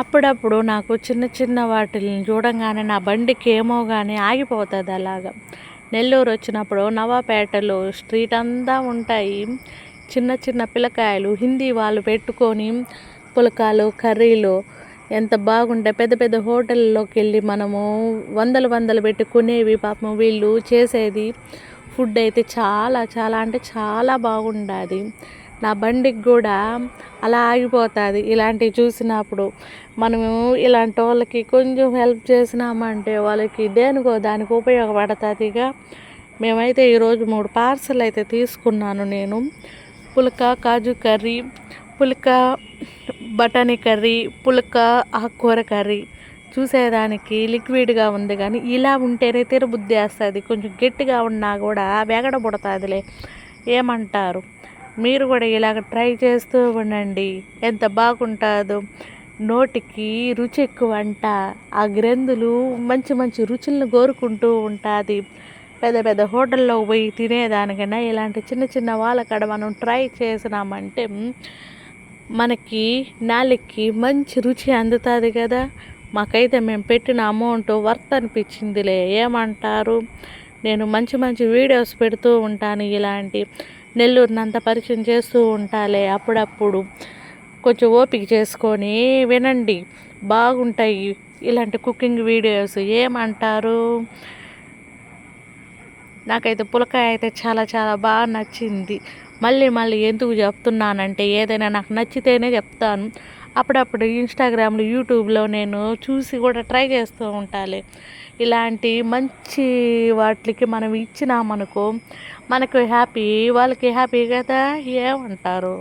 అప్పుడప్పుడు నాకు చిన్న చిన్న వాటిని చూడంగానే నా బండికి ఏమో కానీ ఆగిపోతుంది అలాగా. నెల్లూరు వచ్చినప్పుడు నవాపేటలో స్ట్రీట్ అంతా ఉంటాయి. చిన్న చిన్న పిల్లకాయలు హిందీ వాళ్ళు పెట్టుకొని పులకాలు కర్రీలు ఎంత బాగుంటాయి పెద్ద పెద్ద హోటల్లోకి వెళ్ళి మనము వందలు వందలు పెట్టి కొనేవి పాపం వీళ్ళు చేసేది. ఫుడ్ అయితే చాలా చాలా అంటే చాలా బాగుండాది. నా బండికి కూడా అలా ఆగిపోతుంది. ఇలాంటివి చూసినప్పుడు మనము ఇలాంటి వాళ్ళకి కొంచెం హెల్ప్ చేసినామంటే వాళ్ళకి దేనికో దానికి ఉపయోగపడుతుందిగా. మేమైతే ఈరోజు మూడు పార్సల్ అయితే తీసుకున్నాను నేను. పులక కాజు కర్రీ పులక బఠానీ కర్రీ పులక ఆకుకూర కర్రీ. చూసేదానికి లిక్విడ్గా ఉంది కానీ ఇలా ఉంటేనే తిరబుద్ధి వేస్తుంది. కొంచెం గట్టిగా ఉన్నా కూడా వెగడ ఏమంటారు? మీరు కూడా ఇలాగ ట్రై చేస్తూ ఉండండి. ఎంత బాగుంటుందో. నోటికి రుచి ఎక్కువ అంట. ఆ గ్రంథులు మంచి మంచి రుచులను కోరుకుంటూ ఉంటుంది. పెద్ద పెద్ద హోటల్లో పోయి తినేదానికైనా ఇలాంటి చిన్న చిన్న వాళ్ళ కాడ మనం ట్రై చేసినామంటే మనకి నాలుగుకి మంచి రుచి అందుతుంది కదా. మాకైతే మేము పెట్టిన అమౌంట్ వర్త్ అనిపించిందిలే. ఏమంటారు? నేను మంచి మంచి వీడియోస్ పెడుతూ ఉంటాను ఇలాంటి నెల్లూరునంత పరిచయం చేస్తూ ఉంటాలే అప్పుడప్పుడు. కొంచెం ఓపిక చేసుకొని వినండి. బాగుంటాయి ఇలాంటి కుకింగ్ వీడియోస్. ఏమంటారు? నాకైతే పులకాయ అయితే చాలా చాలా బాగా నచ్చింది. మళ్ళీ మళ్ళీ ఎందుకు చెప్తున్నానంటే ఏదైనా నాకు నచ్చితేనే చెప్తాను. అప్పుడప్పుడు ఇన్స్టాగ్రామ్లో యూట్యూబ్లో నేను చూసి కూడా ట్రై చేస్తూ ఉండాలి ఇలాంటి మంచి వాటికి మనం ఇచ్చినామనుకో మనకు హ్యాపీ వాళ్ళకి హ్యాపీ కదా? ఏమంటారు?